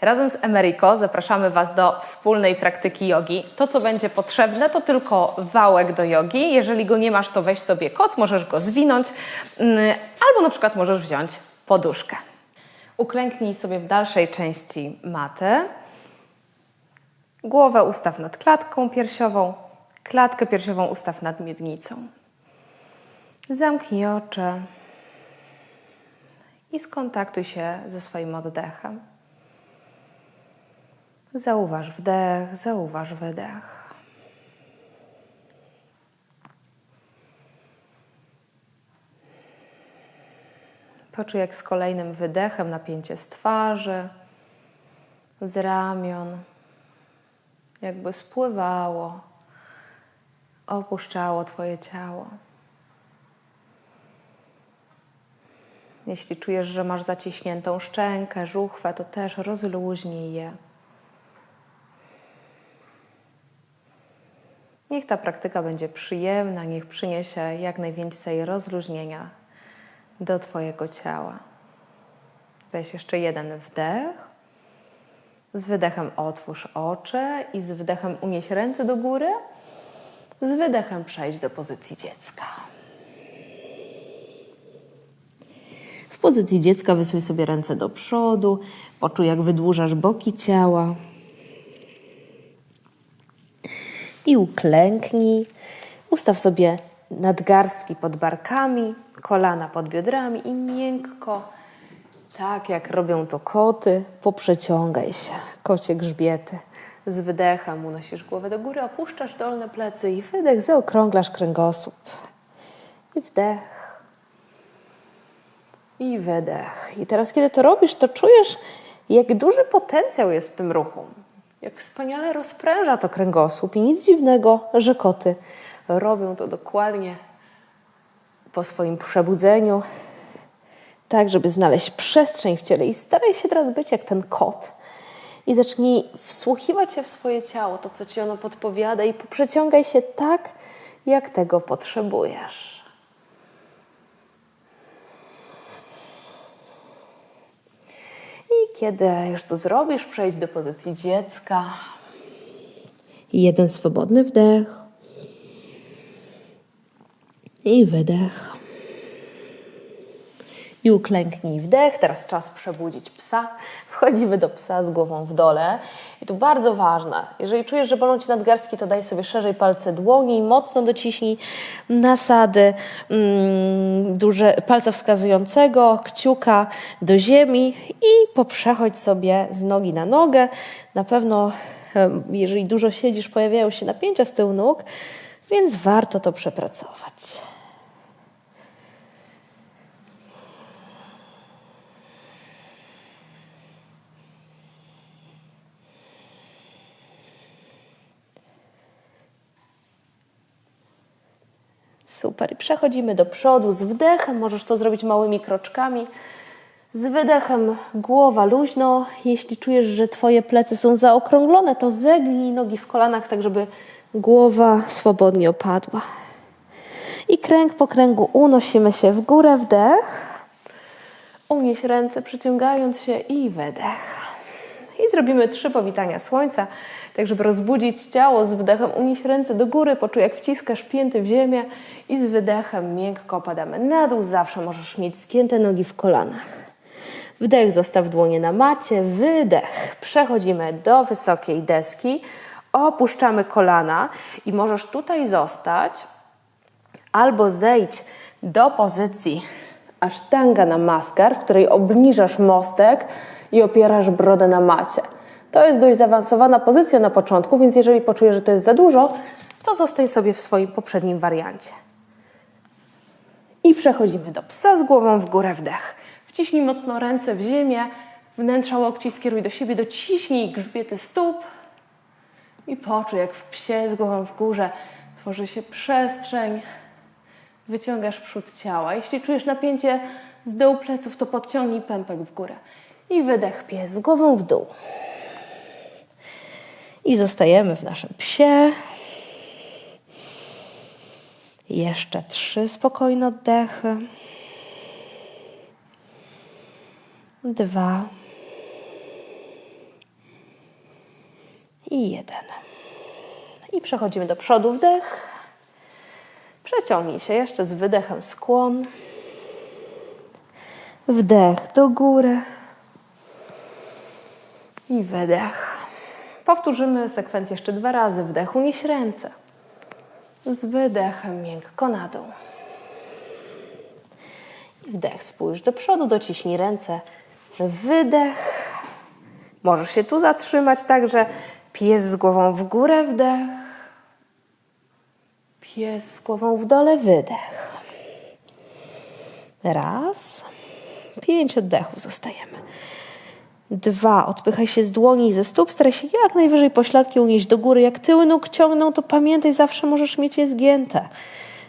Razem z Emeryko zapraszamy Was do wspólnej praktyki jogi. To, co będzie potrzebne, to tylko wałek do jogi. Jeżeli go nie masz, to weź sobie koc, możesz go zwinąć, mm, albo na przykład możesz wziąć poduszkę. Uklęknij sobie w dalszej części maty. Głowę ustaw nad klatką piersiową, klatkę piersiową ustaw nad miednicą. Zamknij oczy i skontaktuj się ze swoim oddechem. Zauważ wdech, zauważ wydech. Poczuj, jak z kolejnym wydechem napięcie z twarzy, z ramion, jakby spływało, opuszczało Twoje ciało. Jeśli czujesz, że masz zaciśniętą szczękę, żuchwę, to też rozluźnij je. Niech ta praktyka będzie przyjemna, niech przyniesie jak najwięcej rozluźnienia do Twojego ciała. Weź jeszcze jeden wdech. Z wydechem otwórz oczy i z wydechem unieś ręce do góry. Z wydechem przejdź do pozycji dziecka. W pozycji dziecka wysuń sobie ręce do przodu, poczuj jak wydłużasz boki ciała. I uklęknij. Ustaw sobie nadgarstki pod barkami, kolana pod biodrami i miękko, tak jak robią to koty, poprzeciągaj się, kocie grzbiety. Z wydechem unosisz głowę do góry, opuszczasz dolne plecy i wydech, zaokrąglasz kręgosłup. I wdech. I wydech. I teraz, kiedy to robisz, to czujesz, jak duży potencjał jest w tym ruchu. Jak wspaniale rozpręża to kręgosłup. I nic dziwnego, że koty robią to dokładnie po swoim przebudzeniu, tak, żeby znaleźć przestrzeń w ciele. I staraj się teraz być jak ten kot. I zacznij wsłuchiwać się w swoje ciało, to co ci ono podpowiada, i poprzeciągaj się tak, jak tego potrzebujesz. I kiedy już to zrobisz, przejdź do pozycji dziecka. Jeden swobodny wdech. I wydech. I uklęknij wdech. Teraz czas przebudzić psa. Wchodzimy do psa z głową w dole. I tu bardzo ważne, jeżeli czujesz, że bolą Ci nadgarstki, to daj sobie szerzej palce dłoni i mocno dociśnij nasady mm, duże, palca wskazującego, kciuka do ziemi i poprzechodź sobie z nogi na nogę. Na pewno, jeżeli dużo siedzisz, pojawiają się napięcia z tyłu nóg, więc warto to przepracować. Super. I przechodzimy do przodu z wdechem. Możesz to zrobić małymi kroczkami. Z wydechem głowa luźno. Jeśli czujesz, że Twoje plecy są zaokrąglone, to zegnij nogi w kolanach, tak żeby głowa swobodnie opadła. I kręg po kręgu unosimy się w górę, wdech. Unieś ręce, przyciągając się i wydech. I zrobimy trzy powitania słońca, tak żeby rozbudzić ciało. Z wdechem unieś ręce do góry, poczuj jak wciskasz pięty w ziemię i z wydechem miękko opadamy na dół. Zawsze możesz mieć skięte nogi w kolanach. Wdech, zostaw dłonie na macie, wydech. Przechodzimy do wysokiej deski, opuszczamy kolana i możesz tutaj zostać albo zejdź do pozycji asztanga na maskar, w której obniżasz mostek i opierasz brodę na macie. To jest dość zaawansowana pozycja na początku, więc jeżeli poczujesz, że to jest za dużo, to zostań sobie w swoim poprzednim wariancie. I przechodzimy do psa z głową w górę, wdech. Wciśnij mocno ręce w ziemię, wnętrza łokci skieruj do siebie, dociśnij grzbiety stóp i poczuj, jak w psie z głową w górze tworzy się przestrzeń, wyciągasz przód ciała. Jeśli czujesz napięcie z dołu pleców, to podciągnij pępek w górę. I wydech pies z głową w dół. I zostajemy w naszym psie. Jeszcze trzy spokojne oddechy. Dwa. I jeden. I przechodzimy do przodu, wdech. Przeciągnij się jeszcze z wydechem skłon. Wdech do góry. I wydech. Powtórzymy sekwencję jeszcze dwa razy. Wdech, unieś ręce. Z wydechem miękko na dół. I wdech, spójrz do przodu, dociśnij ręce. Wydech. Możesz się tu zatrzymać, także pies z głową w górę, wdech. Pies z głową w dole, wydech. Raz. Pięć oddechów zostajemy. Dwa. Odpychaj się z dłoni i ze stóp. Staraj się jak najwyżej pośladki unieść do góry. Jak tyły nóg ciągną, to pamiętaj, zawsze możesz mieć je zgięte.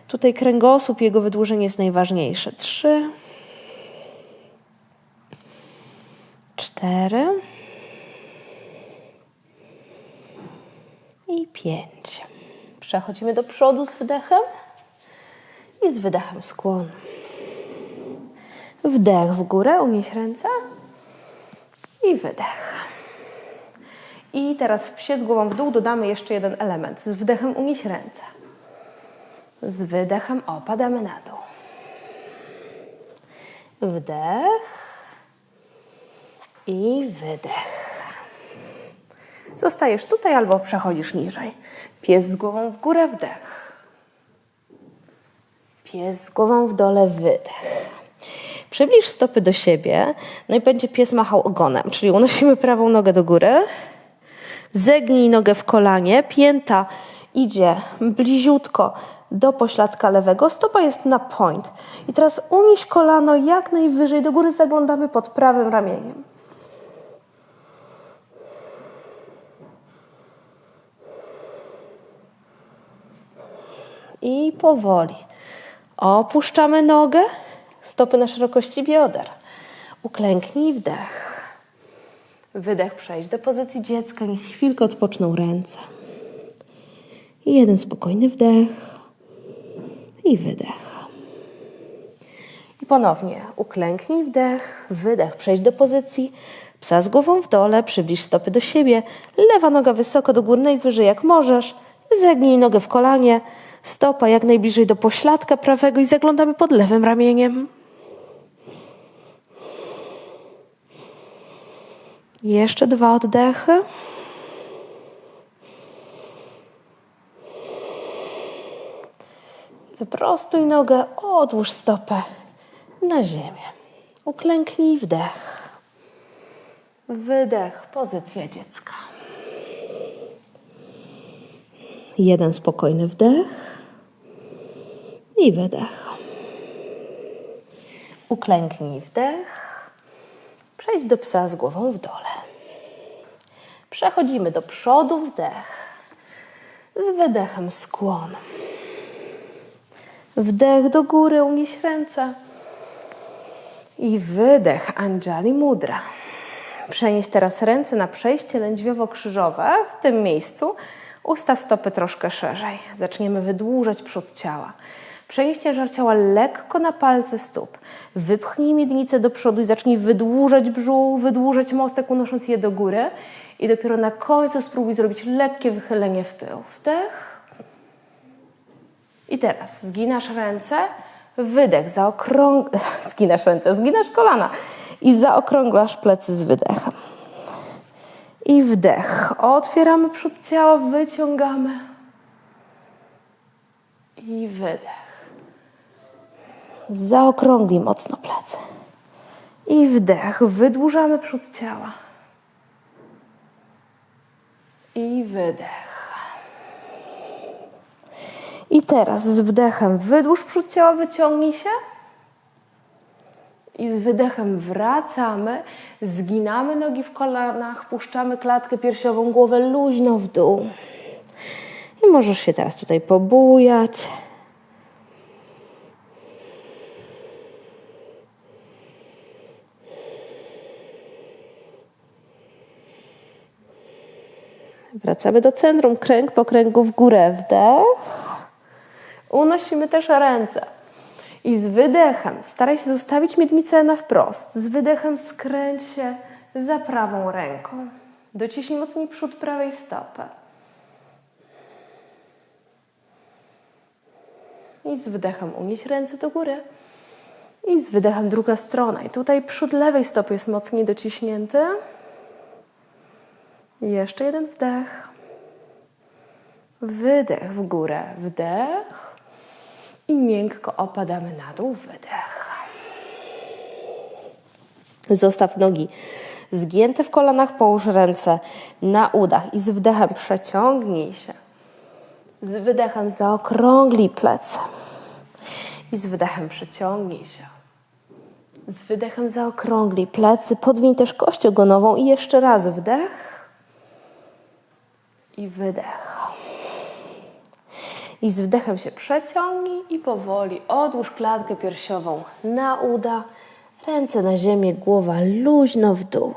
Tutaj kręgosłup, jego wydłużenie jest najważniejsze. Trzy. Cztery. I pięć. Przechodzimy do przodu z wydechem i z wydechem skłon. Wdech w górę, unieś ręce i wydech. I teraz w psie z głową w dół dodamy jeszcze jeden element. Z wdechem unieś ręce. Z wydechem opadamy na dół. Wdech i wydech. Zostajesz tutaj albo przechodzisz niżej. Pies z głową w górę, wdech. Pies z głową w dole, wydech. Przybliż stopy do siebie, no i będzie pies machał ogonem, czyli unosimy prawą nogę do góry, zegnij nogę w kolanie, pięta idzie bliziutko do pośladka lewego, stopa jest na point. I teraz unieś kolano jak najwyżej do góry, zaglądamy pod prawym ramieniem. I powoli opuszczamy nogę, stopy na szerokości bioder. Uklęknij, wdech. Wydech, przejdź do pozycji dziecka, niech chwilkę odpoczną ręce. Jeden spokojny wdech i wydech. I ponownie uklęknij, wdech, wydech, przejdź do pozycji psa z głową w dole, przybliż stopy do siebie, lewa noga wysoko do góry, najwyżej jak możesz, zegnij nogę w kolanie, stopa jak najbliżej do pośladka prawego i zaglądamy pod lewym ramieniem. Jeszcze dwa oddechy. Wyprostuj nogę, odłóż stopę na ziemię. Uklęknij, wdech. Wydech, pozycja dziecka. Jeden spokojny wdech i wydech. Uklęknij, wdech. Przejdź do psa z głową w dole. Przechodzimy do przodu, wdech. Z wydechem skłon. Wdech do góry, unieś ręce. I wydech Anjali Mudra. Przenieś teraz ręce na przejście lędźwiowo-krzyżowe. W tym miejscu ustaw stopy troszkę szerzej. Zaczniemy wydłużać przód ciała. Przenieś ciężar ciała lekko na palce stóp. Wypchnij miednicę do przodu i zacznij wydłużać brzuch, wydłużać mostek, unosząc je do góry. I dopiero na końcu spróbuj zrobić lekkie wychylenie w tył. Wdech. I teraz zginasz ręce, wydech, zaokrąg... Zginasz ręce, zginasz kolana i zaokrąglasz plecy z wydechem. I wdech. Otwieramy przód ciała, wyciągamy. I wydech. Zaokrąglij mocno plecy. I wdech. Wydłużamy przód ciała. I wydech. I teraz z wdechem wydłuż przód ciała, wyciągnij się. I z wydechem wracamy, zginamy nogi w kolanach, puszczamy klatkę piersiową, głowę luźno w dół. I możesz się teraz tutaj pobujać. Wracamy do centrum, kręg po kręgu w górę, wdech. Unosimy też ręce. I z wydechem staraj się zostawić miednicę na wprost. Z wydechem skręć się za prawą ręką. Dociśnij mocniej przód prawej stopy. I z wydechem unieś ręce do góry. I z wydechem druga strona. I tutaj przód lewej stopy jest mocniej dociśnięty. Jeszcze jeden wdech. Wydech w górę, wdech. I miękko opadamy na dół, wydech. Zostaw nogi zgięte w kolanach, połóż ręce na udach i z wdechem przeciągnij się. Z wydechem zaokrąglij plecy. I z wydechem przeciągnij się. Z wydechem zaokrąglij plecy, podwiń też kość ogonową i jeszcze raz wdech i wydech. I z wdechem się przeciągnij i powoli odłóż klatkę piersiową na uda, ręce na ziemię, głowa luźno w dół.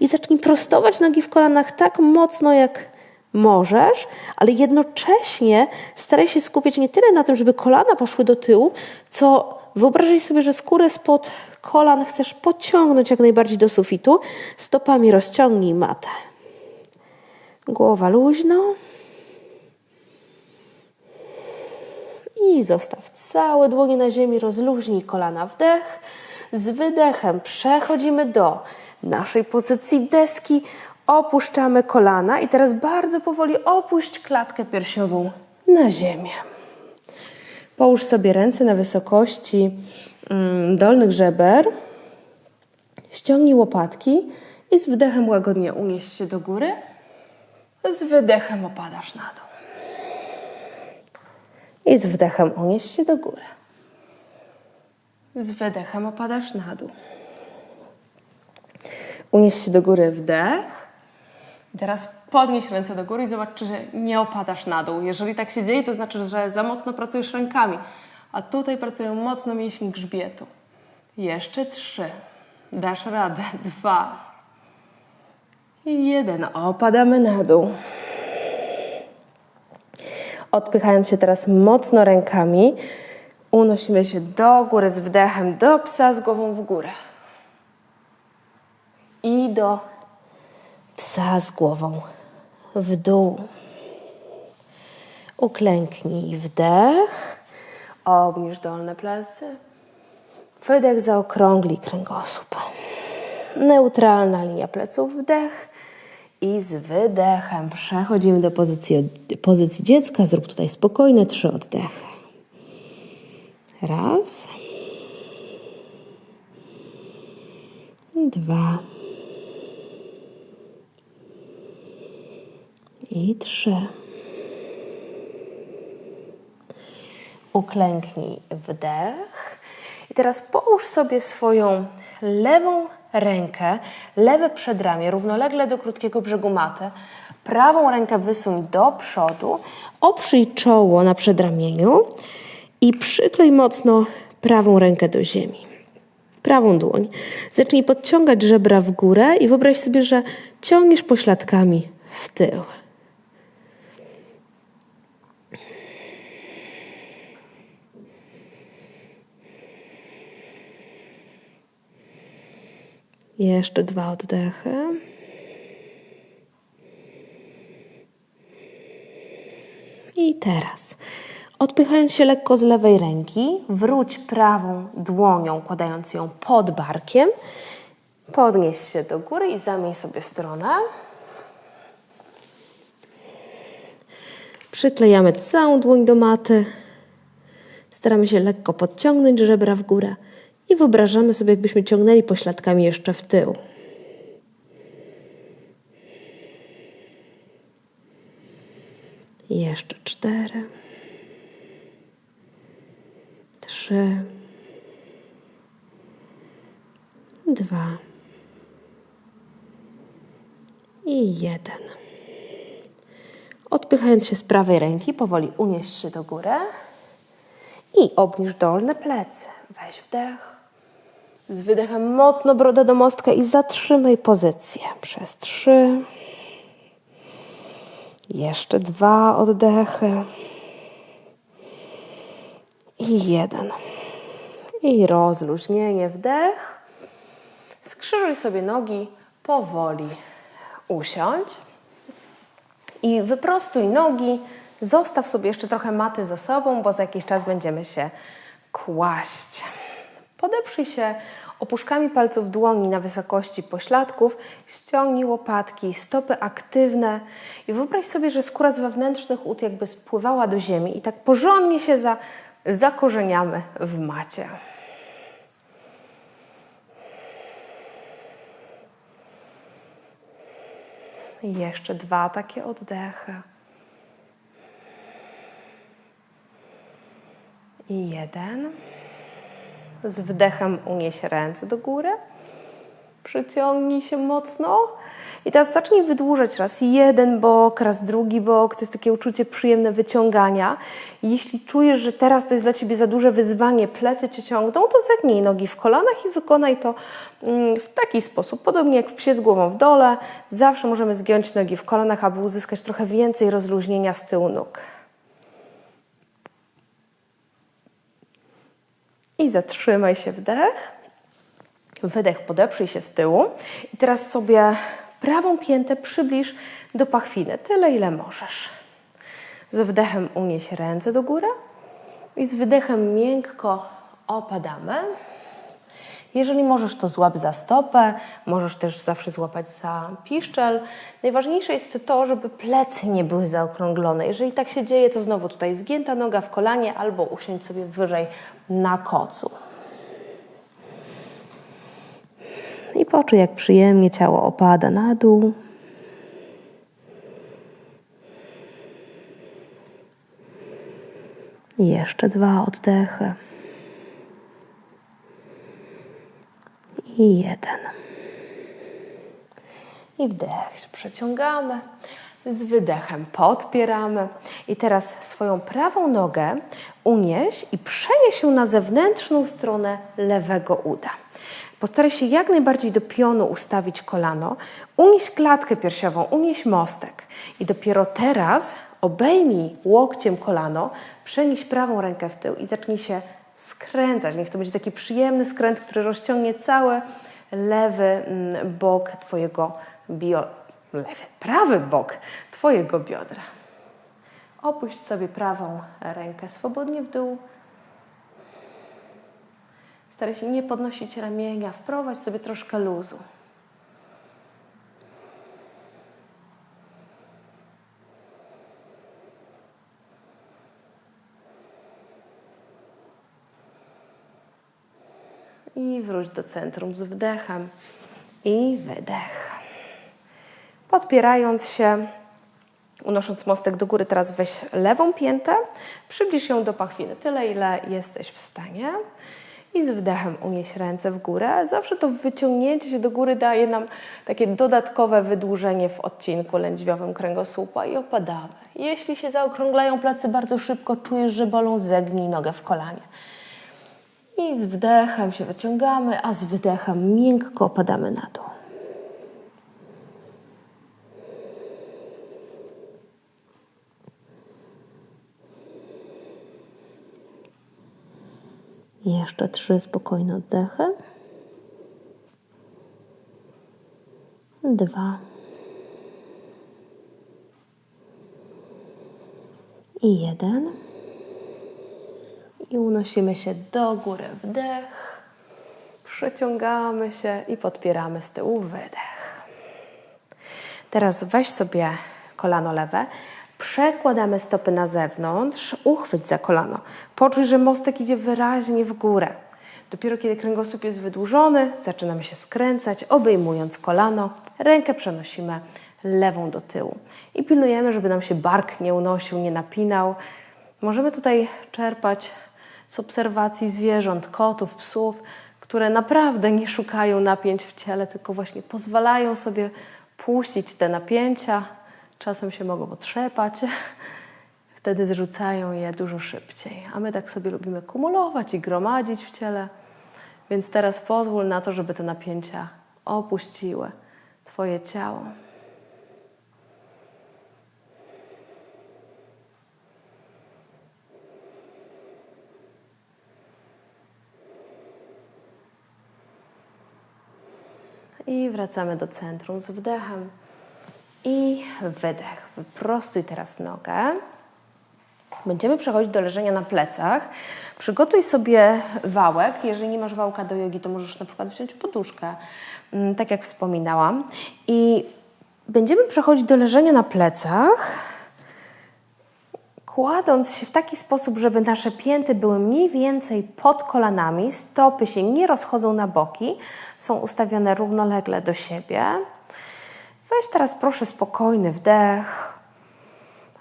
I zacznij prostować nogi w kolanach tak mocno, jak możesz, ale jednocześnie staraj się skupiać nie tyle na tym, żeby kolana poszły do tyłu, co wyobrażaj sobie, że skórę spod kolan chcesz podciągnąć jak najbardziej do sufitu. Stopami rozciągnij matę. Głowa luźno. I zostaw całe dłonie na ziemi, rozluźnij kolana wdech. Z wydechem przechodzimy do naszej pozycji deski. Opuszczamy kolana i teraz bardzo powoli opuść klatkę piersiową na ziemię. Połóż sobie ręce na wysokości mm, dolnych żeber. Ściągnij łopatki i z wdechem łagodnie unieś się do góry. Z wydechem opadasz na dół. I z wdechem unieś się do góry. Z wydechem opadasz na dół. Unieś się do góry wdech. Teraz podnieś ręce do góry i zobacz, czy nie opadasz na dół. Jeżeli tak się dzieje, to znaczy, że za mocno pracujesz rękami. A tutaj pracują mocno mięśnie grzbietu. Jeszcze trzy. Dasz radę. Dwa. Jeden. Opadamy na dół. Odpychając się teraz mocno rękami, unosimy się do góry z wdechem, do psa z głową w górę. I do psa z głową w dół. Uklęknij wdech, obniż dolne plecy. Wydech zaokrągli kręgosłup. Neutralna linia pleców, wdech. I z wydechem przechodzimy do pozycji, pozycji dziecka. Zrób tutaj spokojne trzy oddechy. Raz. Dwa. I trzy. Uklęknij wdech. I teraz połóż sobie swoją lewą rękę, lewe przedramię równolegle do krótkiego brzegu maty. Prawą rękę wysuń do przodu, oprzyj czoło na przedramieniu i przyklej mocno prawą rękę do ziemi. Prawą dłoń. Zacznij podciągać żebra w górę i wyobraź sobie, że ciągniesz pośladkami w tył. Jeszcze dwa oddechy. I teraz, odpychając się lekko z lewej ręki, wróć prawą dłonią, kładając ją pod barkiem. Podnieś się do góry i zamień sobie stronę. Przyklejamy całą dłoń do maty. Staramy się lekko podciągnąć żebra w górę i wyobrażamy sobie, jakbyśmy ciągnęli pośladkami jeszcze w tył. Jeszcze cztery, trzy, dwa i jeden. Odpychając się z prawej ręki, powoli unieś się do góry i obniż dolne plecy. Weź wdech. Z wydechem mocno brodę do mostka i zatrzymaj pozycję przez trzy. Jeszcze dwa oddechy. I jeden. I rozluźnienie, wdech. Skrzyżuj sobie nogi, powoli usiądź i wyprostuj nogi. Zostaw sobie jeszcze trochę maty za sobą, bo za jakiś czas będziemy się kłaść. Podeprzyj się opuszkami palców dłoni na wysokości pośladków, ściągnij łopatki, stopy aktywne i wyobraź sobie, że skóra z wewnętrznych ud jakby spływała do ziemi i tak porządnie się za, zakorzeniamy w macie. Jeszcze dwa takie oddechy. I jeden. Z wdechem unieś ręce do góry. Przyciągnij się mocno. I teraz zacznij wydłużać raz jeden bok, raz drugi bok. To jest takie uczucie przyjemne wyciągania. Jeśli czujesz, że teraz to jest dla Ciebie za duże wyzwanie, plecy Cię ciągną, to zegnij nogi w kolanach i wykonaj to mm, w taki sposób. Podobnie jak w psie z głową w dole. Zawsze możemy zgiąć nogi w kolanach, aby uzyskać trochę więcej rozluźnienia z tyłu nóg. I zatrzymaj się wdech. Wydech, podeprzyj się z tyłu. I teraz sobie prawą piętę przybliż do pachwiny, tyle ile możesz. Z wdechem unieś ręce do góry i z wydechem miękko opadamy. Jeżeli możesz, to złap za stopę, możesz też zawsze złapać za piszczel. Najważniejsze jest to, żeby plecy nie były zaokrąglone. Jeżeli tak się dzieje, to znowu tutaj zgięta noga w kolanie albo usiądź sobie wyżej na kocu. I poczuj, jak przyjemnie ciało opada na dół. Jeszcze dwa oddechy. I jeden. I wdech, przeciągamy. Z wydechem podpieramy. I teraz swoją prawą nogę unieś i przenieś ją na zewnętrzną stronę lewego uda. Postaraj się jak najbardziej do pionu ustawić kolano. Unieś klatkę piersiową, unieś mostek. I dopiero teraz obejmij łokciem kolano, przenieś prawą rękę w tył i zacznij się skręcać. Niech to będzie taki przyjemny skręt, który rozciągnie cały lewy mm, bok Twojego bio... lewy, prawy bok Twojego biodra. Opuść sobie prawą rękę swobodnie w dół. Staraj się nie podnosić ramienia, wprowadź sobie troszkę luzu. I wróć do centrum z wdechem i wydech. Podpierając się, unosząc mostek do góry, teraz weź lewą piętę, przybliż ją do pachwiny, tyle ile jesteś w stanie. I z wdechem unieś ręce w górę. Zawsze to wyciągnięcie się do góry daje nam takie dodatkowe wydłużenie w odcinku lędźwiowym kręgosłupa i opadamy. Jeśli się zaokrąglają plecy bardzo szybko, czujesz, że bolą, zegnij nogę w kolanie. I z wdechem się wyciągamy, a z wydechem miękko opadamy na dół. Jeszcze trzy spokojne oddechy. Dwa. I jeden. I unosimy się do góry. Wdech. Przeciągamy się i podpieramy z tyłu. Wydech. Teraz weź sobie kolano lewe. Przekładamy stopy na zewnątrz, uchwyć za kolano. Poczuj, że mostek idzie wyraźnie w górę. Dopiero kiedy kręgosłup jest wydłużony, zaczynamy się skręcać, obejmując kolano. Rękę przenosimy lewą do tyłu. I pilnujemy, żeby nam się bark nie unosił, nie napinał. Możemy tutaj czerpać z obserwacji zwierząt, kotów, psów, które naprawdę nie szukają napięć w ciele, tylko właśnie pozwalają sobie puścić te napięcia, Czasem się mogą otrzepać, wtedy zrzucają je dużo szybciej. A my tak sobie lubimy kumulować i gromadzić w ciele. Więc teraz pozwól na to, żeby te napięcia opuściły Twoje ciało. I wracamy do centrum z wdechem I wydech. Wyprostuj teraz nogę. Będziemy przechodzić do leżenia na plecach. Przygotuj sobie wałek. Jeżeli nie masz wałka do jogi, to możesz na przykład wziąć poduszkę, mm, tak jak wspominałam. I będziemy przechodzić do leżenia na plecach, kładąc się w taki sposób, żeby nasze pięty były mniej więcej pod kolanami, stopy się nie rozchodzą na boki, są ustawione równolegle do siebie. Weź teraz proszę spokojny wdech,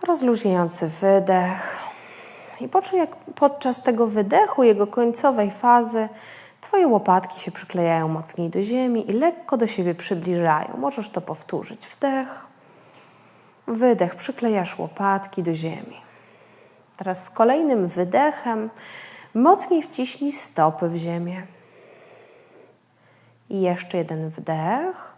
rozluźniający wydech. I poczuj, jak podczas tego wydechu, jego końcowej fazy, Twoje łopatki się przyklejają mocniej do ziemi i lekko do siebie przybliżają. Możesz to powtórzyć. Wdech, wydech, przyklejasz łopatki do ziemi. Teraz z kolejnym wydechem mocniej wciśnij stopy w ziemię. I jeszcze jeden wdech.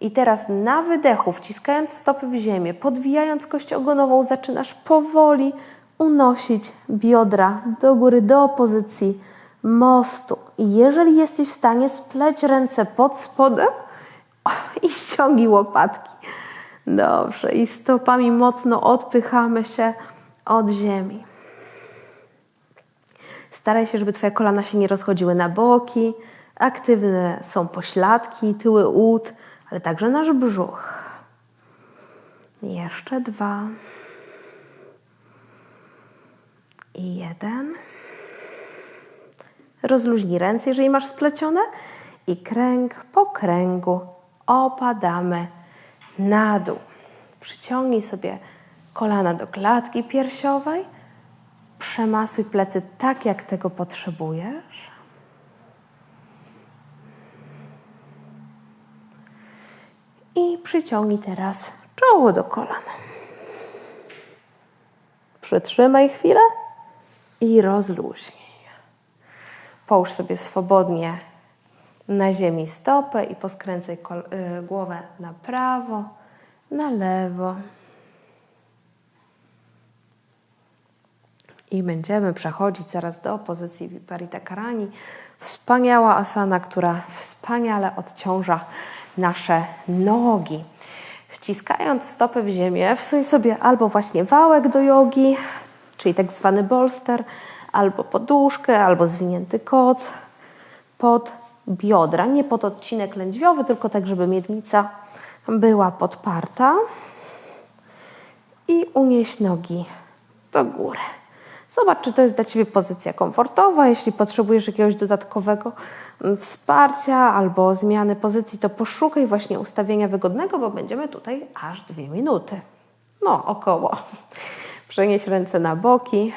I teraz na wydechu, wciskając stopy w ziemię, podwijając kość ogonową, zaczynasz powoli unosić biodra do góry, do pozycji mostu. I jeżeli jesteś w stanie, spleć ręce pod spodem i ściągnij łopatki. Dobrze. I stopami mocno odpychamy się od ziemi. Staraj się, żeby Twoje kolana się nie rozchodziły na boki. Aktywne są pośladki, tyły ud, ale także nasz brzuch. Jeszcze dwa. I jeden. Rozluźnij ręce, jeżeli masz splecione. I kręg po kręgu opadamy na dół. Przyciągnij sobie kolana do klatki piersiowej. Przemasuj plecy tak, jak tego potrzebujesz. I przyciągnij teraz czoło do kolan. Przytrzymaj chwilę i rozluźnij. Połóż sobie swobodnie na ziemi stopę i poskręcaj y, głowę na prawo, na lewo. I będziemy przechodzić zaraz do pozycji Viparita Karani. Wspaniała asana, która wspaniale odciąża nasze nogi. Wciskając stopy w ziemię, wsuń sobie albo właśnie wałek do jogi, czyli tak zwany bolster, albo poduszkę, albo zwinięty koc pod biodra, nie pod odcinek lędźwiowy, tylko tak, żeby miednica była podparta. I unieś nogi do góry. Zobacz, czy to jest dla Ciebie pozycja komfortowa. Jeśli potrzebujesz jakiegoś dodatkowego mm, wsparcia albo zmiany pozycji, to poszukaj właśnie ustawienia wygodnego, bo będziemy tutaj aż dwie minuty. No, około. Przenieś ręce na boki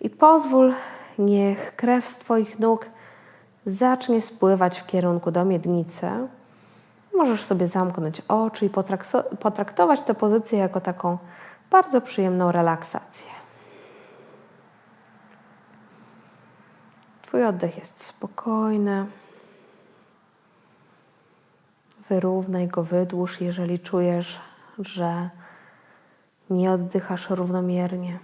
i pozwól, niech krew z Twoich nóg zacznie spływać w kierunku do miednicy. Możesz sobie zamknąć oczy i potraktować tę pozycję jako taką bardzo przyjemną relaksację. Twój oddech jest spokojny. Wyrównaj go, wydłuż, jeżeli czujesz, że nie oddychasz równomiernie.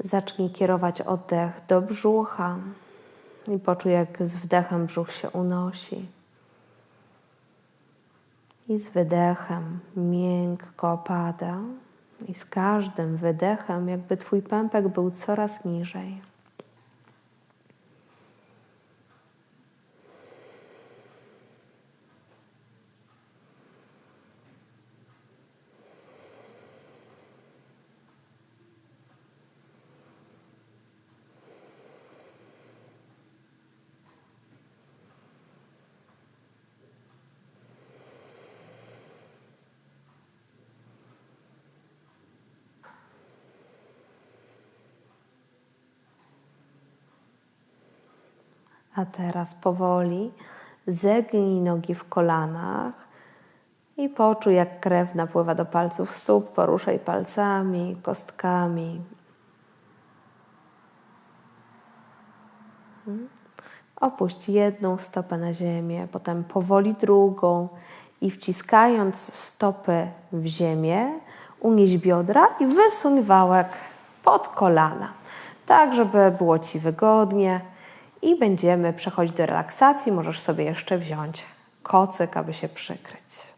Zacznij kierować oddech do brzucha i poczuj, jak z wdechem brzuch się unosi. I z wydechem miękko opada. I z każdym wydechem, jakby Twój pępek był coraz niżej. A teraz powoli zegnij nogi w kolanach i poczuj, jak krew napływa do palców stóp. Poruszaj palcami, kostkami. Opuść jedną stopę na ziemię, potem powoli drugą i wciskając stopy w ziemię, unieś biodra i wysuń wałek pod kolana, tak żeby było Ci wygodnie. I będziemy przechodzić do relaksacji. Możesz sobie jeszcze wziąć kocyk, aby się przykryć.